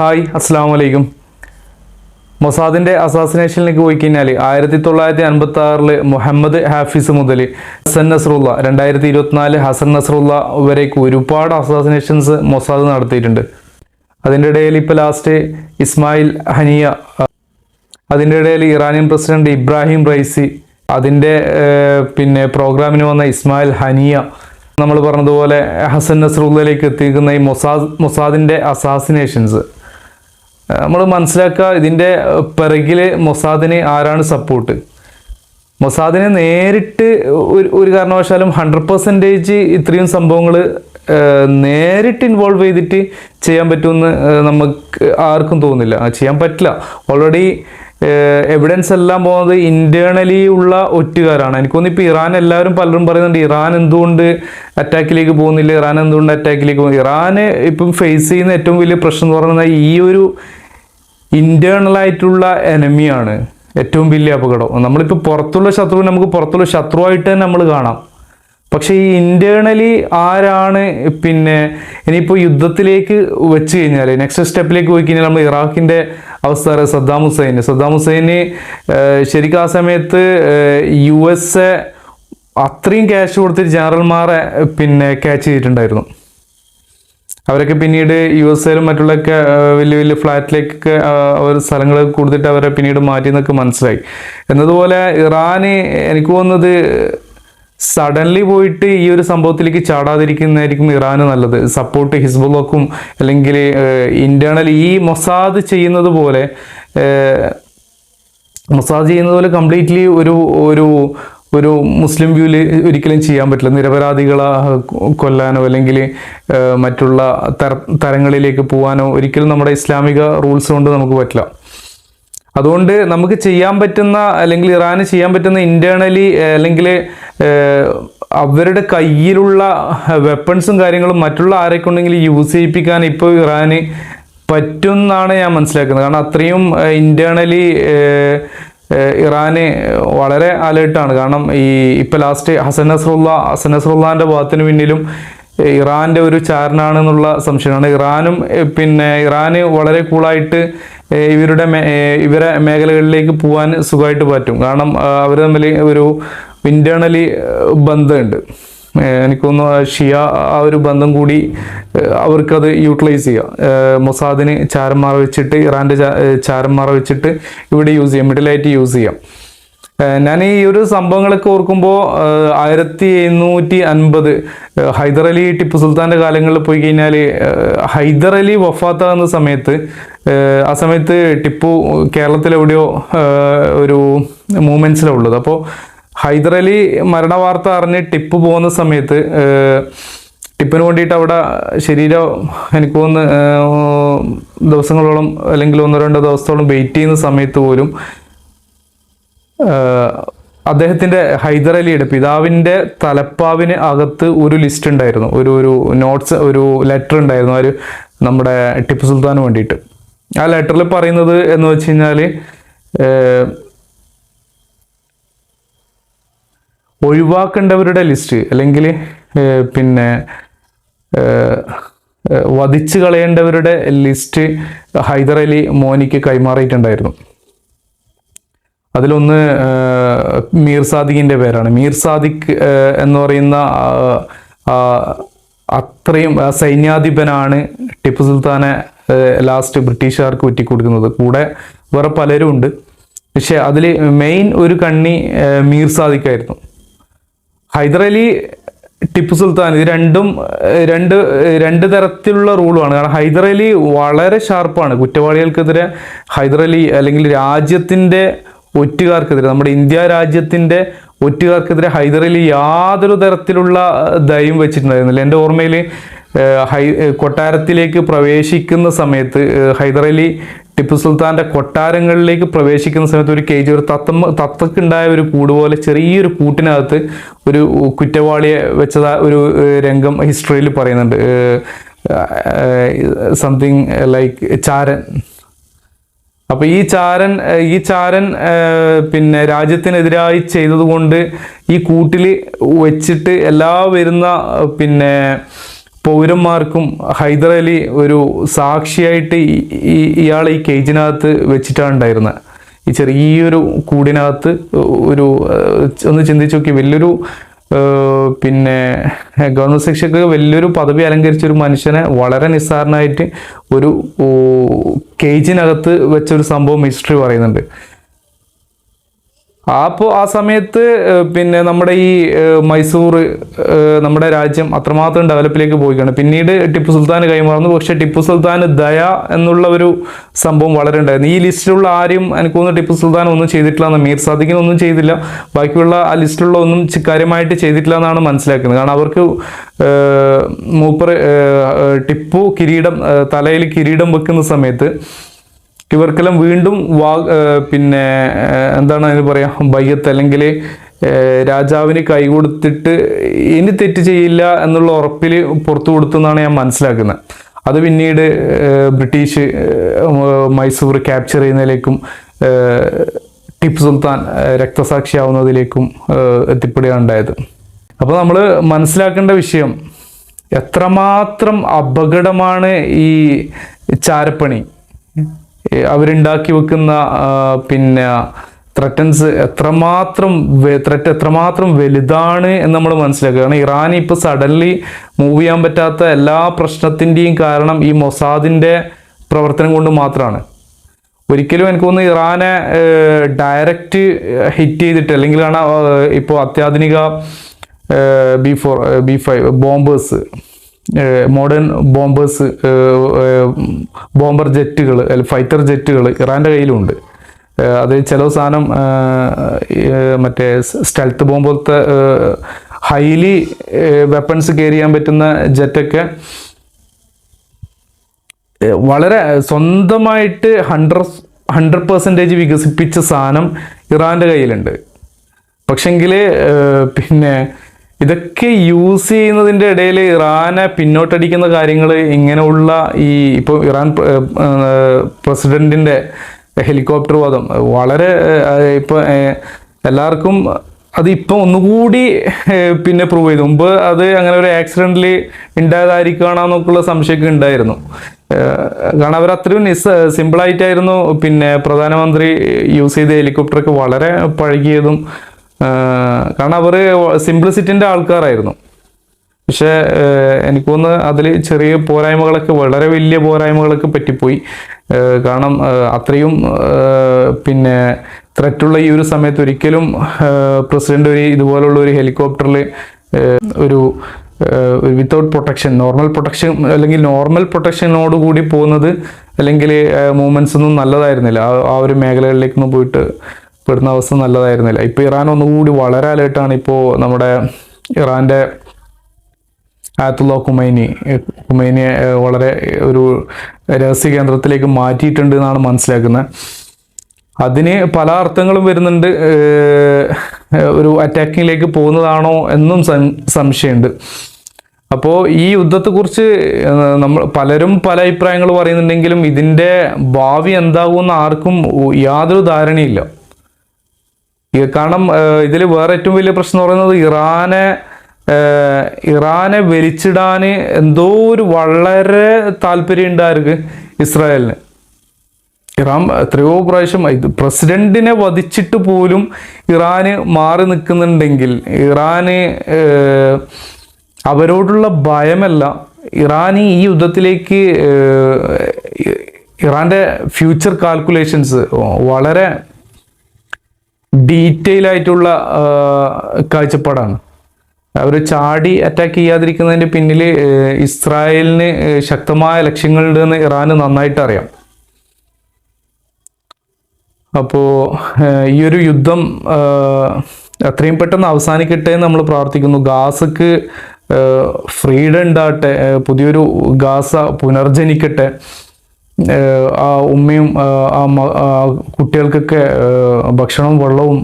Hi അസ്സാം വലൈക്കും മൊസാദിന്റെ അസാസിനേഷനിലേക്ക് പോയി കഴിഞ്ഞാൽ ആയിരത്തി തൊള്ളായിരത്തി അൻപത്തി ആറിൽ മുഹമ്മദ് ഹാഫിസ് മുതൽ ഹസൻ നസറുള്ള രണ്ടായിരത്തി ഇരുപത്തിനാല് ഹസൻ നസറുള്ള വരേക്ക് ഒരുപാട് അസാസിനേഷൻസ് മൊസാദ് നടത്തിയിട്ടുണ്ട്. അതിന്റെ ഇടയിൽ ഇപ്പോൾ ലാസ്റ്റ് ഇസ്മായിൽ ഹനിയ അതിന്റെ ഇടയിൽ ഇറാനിയൻ പ്രസിഡന്റ് ഇബ്രാഹിം റൈസി അതിന്റെ പിന്നെ പ്രോഗ്രാമിന് വന്ന ഇസ്മായിൽ ഹനിയ നമ്മൾ പറഞ്ഞതുപോലെ ഹസൻ നസറുള്ളയിലേക്ക് എത്തിക്കുന്ന ഈ മൊസാദ് മൊസാദിന്റെ അസാസിനേഷൻസ്. നമ്മൾ മനസ്സിലാക്കുക ഇതിന്റെ പിറകിൽ മൊസാദിന് ആരാണ് സപ്പോർട്ട് മൊസാദിനെ നേരിട്ട് ഒരു ഒരു കാരണവശാലും ഹൺഡ്രഡ് പെർസെന്റേജ് ഇത്രയും സംഭവങ്ങൾ നേരിട്ട് ഇൻവോൾവ് ചെയ്തിട്ട് ചെയ്യാൻ പറ്റുമെന്ന് നമുക്ക് ആർക്കും തോന്നില്ല ചെയ്യാൻ പറ്റില്ല. ഓൾറെഡി എവിഡൻസ് എല്ലാം പോകുന്നത് ഇന്റേർണലി ഉള്ള ഒറ്റുകാരാണ്. എനിക്ക് ഇപ്പോൾ ഇറാൻ എല്ലാവരും പലരും പറയുന്നുണ്ട് ഇറാൻ എന്തുകൊണ്ട് അറ്റാക്കിലേക്ക് പോകുന്നില്ല? ഇറാൻ എന്തുകൊണ്ട് അറ്റാക്കിലേക്ക് പോകുന്നു ഇറാന് ഇപ്പം ഫേസ് ചെയ്യുന്ന ഏറ്റവും വലിയ പ്രശ്നം എന്ന് പറയുന്നത് ഈ ഒരു ഇന്റേണൽ ആയിട്ടുള്ള എനമിയാണ് ഏറ്റവും വലിയ അപകടം. നമ്മളിപ്പോൾ പുറത്തുള്ള ശത്രുവിനെ നമുക്ക് പുറത്തുള്ള ശത്രുവായിട്ട് തന്നെ നമ്മൾ കാണാം. പക്ഷേ ഈ ഇന്റേണലി ആരാണ് പിന്നെ ഇനിയിപ്പോൾ യുദ്ധത്തിലേക്ക് വെച്ച് കഴിഞ്ഞാൽ നെക്സ്റ്റ് സ്റ്റെപ്പിലേക്ക് പോയി കഴിഞ്ഞാൽ നമ്മൾ ഇറാഖിന്റെ അവസ്ഥ സദ്ദാം ഹുസൈന്. സദ്ദാം ഹുസൈന് ശരിക്കും ആ സമയത്ത് യു എസ് എ അത്രയും ക്യാഷ് കൊടുത്തിട്ട് ജനറൽമാരെ പിന്നെ ക്യാച്ച് ചെയ്തിട്ടുണ്ടായിരുന്നു. അവരൊക്കെ പിന്നീട് യു എസ് എയിലും മറ്റുള്ളൊക്കെ വലിയ വലിയ ഫ്ലാറ്റിലേക്കൊക്കെ അവർ സ്ഥലങ്ങൾ കൊടുത്തിട്ട് അവരെ പിന്നീട് മാറ്റി എന്നൊക്കെ മനസ്സിലായി. എന്നതുപോലെ ഇറാന് എനിക്ക് തോന്നുന്നത് സഡൻലി പോയിട്ട് ഈ ഒരു സംഭവത്തിലേക്ക് ചാടാതിരിക്കുന്നതായിരിക്കും ഇറാന് നല്ലത്. സപ്പോർട്ട് ഹിസ്ബുള്ളക്കും അല്ലെങ്കിൽ ഇന്റേണൽ ഈ മൊസാദ് ചെയ്യുന്നത് പോലെ മൊസാദ് ചെയ്യുന്നത് പോലെ കംപ്ലീറ്റ്ലി ഒരു ഒരു ഒരു മുസ്ലിം വ്യൂവിൽ ഒരിക്കലും ചെയ്യാൻ പറ്റില്ല. നിരപരാധികളെ കൊല്ലാനോ അല്ലെങ്കിൽ മറ്റുള്ള തര തരങ്ങളിലേക്ക് പോകാനോ ഒരിക്കലും നമ്മുടെ ഇസ്ലാമിക റൂൾസ് കൊണ്ട് നമുക്ക് പറ്റില്ല. അതുകൊണ്ട് നമുക്ക് ചെയ്യാൻ പറ്റുന്ന അല്ലെങ്കിൽ ഇറാന് ചെയ്യാൻ പറ്റുന്ന ഇന്റേണലി അല്ലെങ്കിൽ അവരുടെ കയ്യിലുള്ള വെപ്പൺസും കാര്യങ്ങളും മറ്റുള്ള ആരെക്കൊണ്ടെങ്കിലും യൂസ് ചെയ്യിപ്പിക്കാൻ ഇപ്പോൾ ഇറാന് പറ്റും എന്നാണ് ഞാൻ മനസ്സിലാക്കുന്നത്. കാരണം അത്രയും ഇന്റേണലി ഇറാന് വളരെ അലേർട്ടാണ് കാരണം ഈ ഇപ്പോൾ ലാസ്റ്റ് ഹസൻ നസ്രുള്ള ഹസൻ നസറുല്ലാന്റെ ഭാഗത്തിന് പിന്നിലും ഇറാന്റെ ഒരു ചാരനാണെന്നുള്ള സംശയമാണ് ഇറാനും പിന്നെ ഇറാന് വളരെ കൂളായിട്ട് ഇവരുടെ ഇവരെ മേഖലകളിലേക്ക് പോകാൻ സുഖമായിട്ട് പറ്റും. കാരണം അവർ തമ്മിൽ ഒരു ഇന്റേണലി ബന്ധമുണ്ട്. എനിക്ക് തോന്നുന്നു ഷിയ ആ ഒരു ബന്ധം കൂടി അവർക്കത് യൂട്ടിലൈസ് ചെയ്യുക മൊസാദിന് ചാരന്മാർ വെച്ചിട്ട് ഇറാന്റെ ചാരന്മാർ വെച്ചിട്ട് ഇവിടെ യൂസ് ചെയ്യാം. മിഡിലായിട്ട് യൂസ് ചെയ്യാം. ഞാൻ ഈ ഒരു സംഭവങ്ങളൊക്കെ ഓർക്കുമ്പോൾ ആയിരത്തി എഴുന്നൂറ്റി അൻപത് ഹൈദർ അലി ടിപ്പു സുൽത്താന്റെ കാലങ്ങളിൽ പോയി കഴിഞ്ഞാൽ ഹൈദർ അലി വഫാത്താകുന്ന സമയത്ത് ആ സമയത്ത് ടിപ്പു കേരളത്തിലെവിടെയോ ഒരു മൂമെന്റ്സിലാണ് ഉള്ളത്. അപ്പോൾ ഹൈദർ അലി മരണ വാർത്ത അറിഞ്ഞ് ടിപ്പ് പോകുന്ന സമയത്ത് ടിപ്പിന് വേണ്ടിയിട്ട് അവിടെ ശരീരം എനിക്ക് തോന്നുന്നു ദിവസങ്ങളോളം അല്ലെങ്കിൽ ഒന്നോ രണ്ടോ ദിവസത്തോളം വെയിറ്റ് ചെയ്യുന്ന സമയത്ത് പോലും അദ്ദേഹത്തിന്റെ ഹൈദരലിയുടെ പിതാവിന്റെ തലപ്പാവിന് അകത്ത് ഒരു ലിസ്റ്റ് ഉണ്ടായിരുന്നു. ഒരു ഒരു നോട്ട്സ് ഒരു ലെറ്റർ ഉണ്ടായിരുന്നു ഒരു നമ്മുടെ ടിപ്പു സുൽത്താന് വേണ്ടിയിട്ട്. ആ ലെറ്ററിൽ പറയുന്നത് എന്ന് വെച്ച് കഴിഞ്ഞാൽ ഒഴിവാക്കേണ്ടവരുടെ ലിസ്റ്റ് അല്ലെങ്കിൽ പിന്നെ വധിച്ചു കളയേണ്ടവരുടെ ലിസ്റ്റ് ഹൈദരലി മോനിക്ക് കൈമാറിയിട്ടുണ്ടായിരുന്നു. അതിലൊന്ന് മീർ സാദിഖിന്റെ പേരാണ്. മീർ സാദിഖ് എന്ന് പറയുന്ന അത്രയും സൈന്യാധിപനാണ് ടിപ്പു സുൽത്താനെ ലാസ്റ്റ് ബ്രിട്ടീഷുകാർക്ക് ഒറ്റിക്കൊടുക്കുന്നത് കൂടെ വേറെ പലരും ഉണ്ട് പക്ഷെ അതിൽ മെയിൻ ഒരു കണ്ണി മീർ സാദിഖായിരുന്നു ഹൈദർ അലി ടിപ്പു സുൽത്താൻ ഇത് രണ്ടും രണ്ട് രണ്ട് തരത്തിലുള്ള റൂളുമാണ് കാരണം ഹൈദരലി വളരെ ഷാർപ്പാണ് കുറ്റവാളികൾക്കെതിരെ ഹൈദരലി അല്ലെങ്കിൽ രാജ്യത്തിന്റെ ഒറ്റുകാർക്കെതിരെ നമ്മുടെ ഇന്ത്യ രാജ്യത്തിന്റെ ഒറ്റുകാർക്കെതിരെ ഹൈദരലി യാതൊരു തരത്തിലുള്ള ദയം വെച്ചിട്ടുണ്ടായിരുന്നില്ല. എന്റെ ഓർമ്മയിൽ ഹൈ കൊട്ടാരത്തിലേക്ക് പ്രവേശിക്കുന്ന സമയത്ത് അലി ടിപ്പു സുൽത്താന്റെ കൊട്ടാരങ്ങളിലേക്ക് പ്രവേശിക്കുന്ന സമയത്ത് ഒരു കേജ് ഒരു തത്തമ്മ തത്തക്കുണ്ടായ ഒരു കൂട് പോലെ ചെറിയൊരു കൂട്ടിനകത്ത് ഒരു കുറ്റവാളിയെ വെച്ചതാ ഒരു രംഗം ഹിസ്റ്ററിയിൽ പറയുന്നുണ്ട്. സംതിങ് ലൈക്ക് ചാരൻ. അപ്പൊ ഈ ചാരൻ ഈ ചാരൻ പിന്നെ രാജ്യത്തിനെതിരായി ചെയ്തതുകൊണ്ട് ഈ കൂട്ടിൽ വെച്ചിട്ട് എല്ലാ വരുന്ന പിന്നെ പൗരന്മാർക്കും ഹൈദരലി ഒരു സാക്ഷിയായിട്ട് ഇയാൾ ഈ കേജിനകത്ത് വെച്ചിട്ടാണ് ഉണ്ടായിരുന്നത്. ഈ ചെറിയൊരു കൂടിനകത്ത് ഒരു ഒന്ന് ചിന്തിച്ചു നോക്കി വലിയൊരു പിന്നെ ഗവർണർ ശിക്ഷക്ക് വലിയൊരു പദവി അലങ്കരിച്ച ഒരു മനുഷ്യനെ വളരെ നിസ്സാരനായിട്ട് ഒരു കേജിനകത്ത് വെച്ചൊരു സംഭവം ഹിസ്റ്ററി പറയുന്നുണ്ട്. അപ്പോൾ ആ സമയത്ത് പിന്നെ നമ്മുടെ ഈ മൈസൂർ നമ്മുടെ രാജ്യം അത്രമാത്രം ഡെവലപ്പിലേക്ക് പോയിക്കാണ് പിന്നീട് ടിപ്പു സുൽത്താൻ കൈമാറുന്നു. പക്ഷേ ടിപ്പു സുൽത്താൻ ദയ എന്നുള്ള ഒരു സംഭവം വളരെ ഉണ്ടായിരുന്നു. ഈ ലിസ്റ്റിലുള്ള ആരും എനിക്ക് തോന്നുന്നു ടിപ്പു സുൽത്താൻ ഒന്നും ചെയ്തിട്ടില്ല എന്ന് മീർ സാദിഖിന് ഒന്നും ചെയ്തില്ല. ബാക്കിയുള്ള ആ ലിസ്റ്റിലുള്ള ഒന്നും കാര്യമായിട്ട് ചെയ്തിട്ടില്ല എന്നാണ് മനസ്സിലാക്കുന്നത്. കാരണം അവർക്ക് മൂപ്പർ ടിപ്പു കിരീടം തലയിൽ കിരീടം വെക്കുന്ന സമയത്ത് ഇവർക്കെല്ലാം വീണ്ടും വാ പിന്നെ എന്താണ് അതിന് പറയാ ബയ്യത്ത് അല്ലെങ്കിൽ രാജാവിന് കൈ കൊടുത്തിട്ട് ഇനി തെറ്റ് ചെയ്യില്ല എന്നുള്ള ഉറപ്പിൽ പുറത്തു കൊടുത്തു എന്നാണ് ഞാൻ മനസ്സിലാക്കുന്നത്. അത് പിന്നീട് ബ്രിട്ടീഷ് മൈസൂർ ക്യാപ്ചർ ചെയ്യുന്നതിലേക്കും ടിപ്പു സുൽത്താൻ രക്തസാക്ഷിയാവുന്നതിലേക്കും എത്തിപ്പെടുകയാണ് ഉണ്ടായത്. അപ്പോൾ നമ്മൾ മനസ്സിലാക്കേണ്ട വിഷയം എത്രമാത്രം അപകടമാണ് ഈ ചാരപ്പണി? അവരുണ്ടാക്കി വെക്കുന്ന പിന്നെ ത്രറ്റൻസ് എത്രമാത്രം ത്രറ്റ് എത്രമാത്രം വലുതാണ് എന്ന് നമ്മൾ മനസ്സിലാക്കുക. കാരണം ഇറാൻ ഇപ്പോൾ സഡൻലി മൂവ് ചെയ്യാൻ പറ്റാത്ത എല്ലാ പ്രശ്നത്തിന്റെയും കാരണം ഈ മൊസാദിന്റെ പ്രവർത്തനം കൊണ്ട് മാത്രമാണ് ഒരിക്കലും എനിക്ക് തോന്നുന്നു ഇറാനെ ഡയറക്റ്റ് ഹിറ്റ് ചെയ്തിട്ട് അല്ലെങ്കിൽ ആണ് ഇപ്പോൾ അത്യാധുനിക B four B five bombers modern bombers bomber ജെറ്റുകൾ fighter ജെറ്റുകൾ ഇറാന്റെ കയ്യിലുണ്ട്. അത് ചില സാധനം മറ്റേ സ്റ്റെൽത്ത് ബോംബ് പോലത്തെ ഹൈലി വെപ്പൺസ് കയറി ചെയ്യാൻ പറ്റുന്ന ജെറ്റൊക്കെ വളരെ സ്വന്തമായിട്ട് ഹൺഡ്രഡ് ഹൺഡ്രഡ് പെർസെന്റേജ് വികസിപ്പിച്ച സാധനം ഇറാന്റെ കയ്യിലുണ്ട്. പക്ഷെങ്കിൽ പിന്നെ ഇതൊക്കെ യൂസ് ചെയ്യുന്നതിന്റെ ഇടയിൽ ഇറാനെ പിന്നോട്ടടിക്കുന്ന കാര്യങ്ങൾ ഇങ്ങനെയുള്ള ഈ ഇപ്പോൾ ഇറാൻ പ്രസിഡന്റിന്റെ ഹെലികോപ്റ്റർ വാദം വളരെ ഇപ്പോൾ എല്ലാവർക്കും അത് ഇപ്പം ഒന്നുകൂടി പിന്നെ പ്രൂവ് ചെയ്തു. മുമ്പ് അത് അങ്ങനെ ഒരു ആക്സിഡന്റിൽ ഉണ്ടായതായിരിക്കണമെന്നൊക്കെയുള്ള സംശയമൊക്കെ ഉണ്ടായിരുന്നു. കാരണം അവർ അത്രയും നിസ് സിമ്പിളായിട്ടായിരുന്നു പിന്നെ പ്രധാനമന്ത്രി യൂസ് ചെയ്ത ഹെലികോപ്റ്ററൊക്കെ വളരെ പഴകിയതും കാരണം അവർ സിംപ്ലിസിറ്റിന്റെ ആൾക്കാരായിരുന്നു. പക്ഷേ എനിക്ക് അതിൽ ചെറിയ പോരായ്മകളൊക്കെ വളരെ വലിയ പോരായ്മകളൊക്കെ പറ്റിപ്പോയി. കാരണം അത്രയും പിന്നെ ത്രെറ്റുള്ള ഈ ഒരു സമയത്ത് ഒരിക്കലും പ്രസിഡന്റ് ഒരു ഇതുപോലുള്ള ഒരു ഹെലികോപ്റ്ററിൽ ഒരു വിത്തൗട്ട് പ്രൊട്ടക്ഷൻ നോർമൽ പ്രൊട്ടക്ഷൻ അല്ലെങ്കിൽ നോർമൽ പ്രൊട്ടക്ഷനോട് കൂടി പോകുന്നത് അല്ലെങ്കിൽ മൂവ്മെന്റ്സ് ഒന്നും നല്ലതായിരുന്നില്ല. ആ ഒരു മേഖലകളിലേക്കൊന്നും പോയിട്ട് പെടുന്ന അവസ്ഥ നല്ലതായിരുന്നില്ല. ഇപ്പോൾ ഇറാൻ ഒന്നുകൂടി വളരെ അലേർട്ടാണ് ഇപ്പോൾ നമ്മുടെ ഇറാന്റെ ആയത്തുള്ള കുമൈനി കുമൈനിയെ വളരെ ഒരു രഹസ്യ കേന്ദ്രത്തിലേക്ക് മാറ്റിയിട്ടുണ്ട് എന്നാണ് മനസ്സിലാക്കുന്നത്. അതിന് പല അർത്ഥങ്ങളും വരുന്നുണ്ട്. ഒരു അറ്റാക്കിങ്ങിലേക്ക് പോകുന്നതാണോ എന്നും സംശയമുണ്ട്. അപ്പോൾ ഈ യുദ്ധത്തെക്കുറിച്ച് നമ്മൾ പലരും പല അഭിപ്രായങ്ങൾ പറയുന്നുണ്ടെങ്കിലും ഇതിന്റെ ഭാവി എന്താകുമെന്ന് ആർക്കും യാതൊരു ധാരണയില്ല. കാരണം ഇതിൽ വേറെ ഏറ്റവും വലിയ പ്രശ്നം എന്ന് പറയുന്നത് ഇറാനെ ഇറാനെ വലിച്ചിടാൻ എന്തോ ഒരു വളരെ താല്പര്യം ഉണ്ടായിരുന്നു ഇസ്രായേലിന്. ഇറാൻ എത്രയോ പ്രാവശ്യം ഇത് പ്രസിഡന്റിനെ വധിച്ചിട്ട് പോലും ഇറാന് മാറി നിൽക്കുന്നുണ്ടെങ്കിൽ ഇറാന് അവരോടുള്ള ഭയമല്ല ഇറാന് ഈ യുദ്ധത്തിലേക്ക് ഇറാന്റെ ഫ്യൂച്ചർ കാൽക്കുലേഷൻസ് വളരെ ഡീറ്റെയിൽ ആയിട്ടുള്ള കാഴ്ചപ്പാടാണ്. അവർ ചാടി അറ്റാക്ക് ചെയ്യാതിരിക്കുന്നതിന്റെ പിന്നിൽ ഇസ്രായേലിന് ശക്തമായ ലക്ഷ്യങ്ങളുണ്ടെന്ന് ഇറാന് നന്നായിട്ട് അറിയാം. അപ്പോൾ ഈ ഒരു യുദ്ധം എത്രയും പെട്ടെന്ന് അവസാനിക്കട്ടെ എന്ന് നമ്മൾ പ്രാർത്ഥിക്കുന്നു. ഗാസക്ക് ഫ്രീഡം ഉണ്ടാകട്ടെ പുതിയൊരു ഗാസ പുനർജനിക്കട്ടെ. ആ ഉമ്മയും ആ കുട്ടികൾക്കൊക്കെ ഭക്ഷണവും വെള്ളവും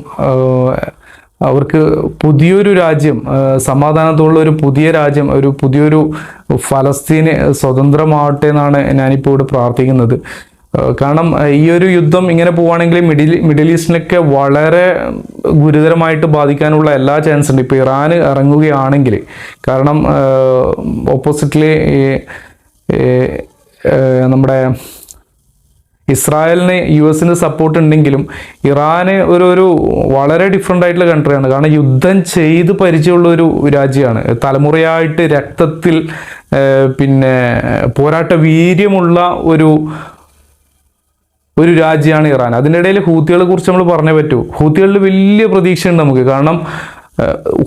അവർക്ക് പുതിയൊരു രാജ്യം സമാധാനത്തോടുള്ള ഒരു പുതിയ രാജ്യം ഒരു പുതിയൊരു ഫലസ്തീന് സ്വതന്ത്രമാവട്ടെ എന്നാണ് ഞാനിപ്പോൾ ഇവിടെ പ്രാർത്ഥിക്കുന്നത്. കാരണം ഈ ഒരു യുദ്ധം ഇങ്ങനെ പോവുകയാണെങ്കിൽ മിഡിൽ മിഡിൽ ഈസ്റ്റിനൊക്കെ വളരെ ഗുരുതരമായിട്ട് ബാധിക്കാനുള്ള എല്ലാ ചാൻസ് ഉണ്ട്. ഇപ്പോൾ ഇറാൻ ഇറങ്ങുകയാണെങ്കിൽ കാരണം ഓപ്പോസിറ്റിൽ നമ്മുടെ ഇസ്രായേലിന് യു എസിന് സപ്പോർട്ട് ഉണ്ടെങ്കിലും ഇറാന് ഒരു ഒരു വളരെ ഡിഫറെന്റ് ആയിട്ടുള്ള കൺട്രിയാണ് കാരണം യുദ്ധം ചെയ്ത് പരിചയമുള്ള ഒരു രാജ്യമാണ്. തലമുറയായിട്ട് രക്തത്തിൽ പിന്നെ പോരാട്ട വീര്യമുള്ള ഒരു ഒരു രാജ്യമാണ് ഇറാൻ. അതിന്റെ ഇടയിൽ ഹൂത്തികളെ കുറിച്ച് നമ്മൾ പറഞ്ഞേ പറ്റൂ. ഹൂത്തികളിൽ വലിയ പ്രതീക്ഷയുണ്ട് നമുക്ക്. കാരണം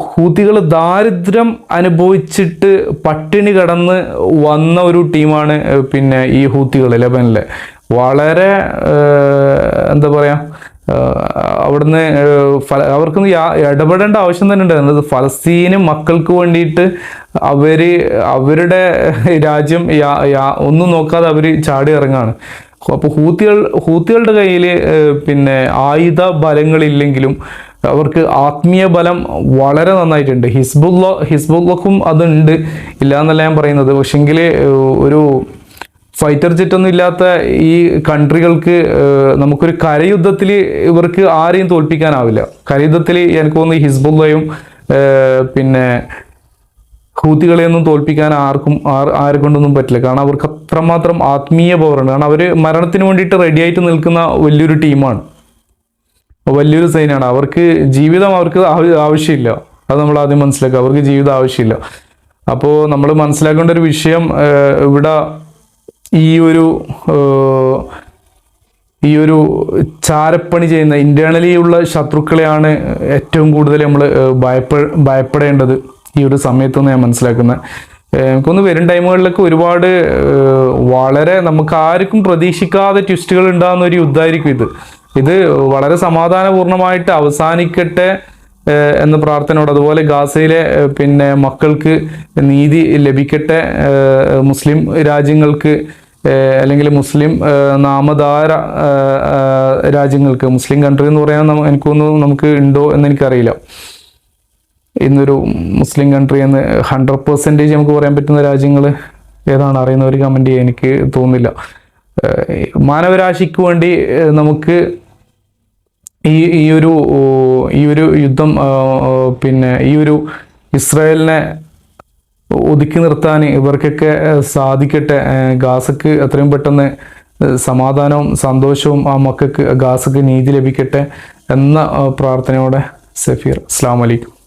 ഹൂത്തികൾ ദാരിദ്ര്യം അനുഭവിച്ചിട്ട് പട്ടിണി കടന്ന് വന്ന ഒരു ടീമാണ് പിന്നെ ഈ ഹൂത്തികൾ ലെബനിലെ. വളരെ എന്താ പറയുക അവിടുന്ന് അവർക്കൊന്ന് ഇടപെടേണ്ട ആവശ്യം തന്നെ ഉണ്ടായിരുന്നത് ഫലസ്തീന് മക്കൾക്ക് വേണ്ടിയിട്ട് അവർ അവരുടെ രാജ്യം ഒന്നും നോക്കാതെ അവർ ചാടി ഇറങ്ങാണ്. അപ്പോൾ ഹൂത്തികൾ ഹൂത്തികളുടെ കയ്യിൽ പിന്നെ ആയുധ ബലങ്ങളില്ലെങ്കിലും അവർക്ക് ആത്മീയ ബലം വളരെ നന്നായിട്ടുണ്ട്. ഹിസ്ബുല്ല ഹിസ്ബുല്ലക്കും അതുണ്ട്. ഇല്ല എന്നല്ല ഞാൻ പറയുന്നത്. പക്ഷെങ്കിൽ ഒരു ഫൈറ്റർ ജെറ്റൊന്നും ഇല്ലാത്ത ഈ കൺട്രികൾക്ക് നമുക്കൊരു കരയുദ്ധത്തിൽ ഇവർക്ക് ആരെയും തോൽപ്പിക്കാനാവില്ല. കരയുദ്ധത്തിൽ എനിക്ക് തോന്നുന്നു ഹിസ്ബുല്ലയും പിന്നെ ഹൂത്തികളെയൊന്നും തോൽപ്പിക്കാൻ ആർക്കും ആർ ആരെ കൊണ്ടൊന്നും പറ്റില്ല. കാരണം അവർക്ക് അത്രമാത്രം ആത്മീയ പവറുണ്ട് കാരണം അവർ മരണത്തിന് വേണ്ടിയിട്ട് റെഡിയായിട്ട് നിൽക്കുന്ന വലിയൊരു ടീമാണ് വലിയൊരു സൈനാണ്. അവർക്ക് ജീവിതം അവർക്ക് ആവശ്യമില്ല. അത് നമ്മൾ ആദ്യം മനസ്സിലാക്കുക. അവർക്ക് ജീവിതം ആവശ്യമില്ല. അപ്പോൾ നമ്മൾ മനസ്സിലാക്കേണ്ട ഒരു വിഷയം ഇവിടെ ഈ ഒരു ഈ ഒരു ചാരപ്പണി ചെയ്യുന്ന ഇന്റേണലി ഉള്ള ശത്രുക്കളെയാണ് ഏറ്റവും കൂടുതൽ നമ്മൾ ഭയപ്പെ ഭയപ്പെടേണ്ടത് ഈ ഒരു സമയത്തെന്ന് ഞാൻ മനസ്സിലാക്കുന്നത് എനിക്കൊന്ന് വരും ടൈമുകളിലൊക്കെ ഒരുപാട് വളരെ നമുക്ക് ആർക്കും പ്രതീക്ഷിക്കാതെ ട്വിസ്റ്റുകൾ ഉണ്ടാകുന്ന ഒരു യുദ്ധമായിരിക്കും ഇത്. ഇത് വളരെ സമാധാനപൂർണമായിട്ട് അവസാനിക്കട്ടെ എന്ന് പ്രാർത്ഥനയോട് അതുപോലെ ഗാസയിലെ പിന്നെ മക്കൾക്ക് നീതി ലഭിക്കട്ടെ മുസ്ലിം രാജ്യങ്ങൾക്ക് അല്ലെങ്കിൽ മുസ്ലിം നാമധാര രാജ്യങ്ങൾക്ക് മുസ്ലിം കൺട്രി എന്ന് പറയാൻ എനിക്കൊന്നും നമുക്ക് ഉണ്ടോ എന്ന് എനിക്കറിയില്ല. ഇന്നൊരു മുസ്ലിം കൺട്രി എന്ന് ഹൺഡ്രഡ് പെർസെന്റേജ് നമുക്ക് പറയാൻ പറ്റുന്ന രാജ്യങ്ങൾ ഏതാണ് അറിയുന്നവർ കമന്റ് ചെയ്യാൻ എനിക്ക് തോന്നുന്നില്ല. മാനവരാശിക്ക് വേണ്ടി നമുക്ക് ഈ ഈ ഒരു ഈ ഒരു യുദ്ധം പിന്നെ ഈ ഒരു ഇസ്രായേലിനെ ഒതുക്കി നിർത്താൻ ഇവർക്കൊക്കെ സാധിക്കട്ടെ. ഗാസക്ക് എത്രയും പെട്ടെന്ന് സമാധാനവും സന്തോഷവും ആ മക്കൾക്ക് ഗാസക്ക് നീതി ലഭിക്കട്ടെ എന്ന പ്രാർത്ഥനയോടെ സഫീർ. അസ്സാം വലൈക്കും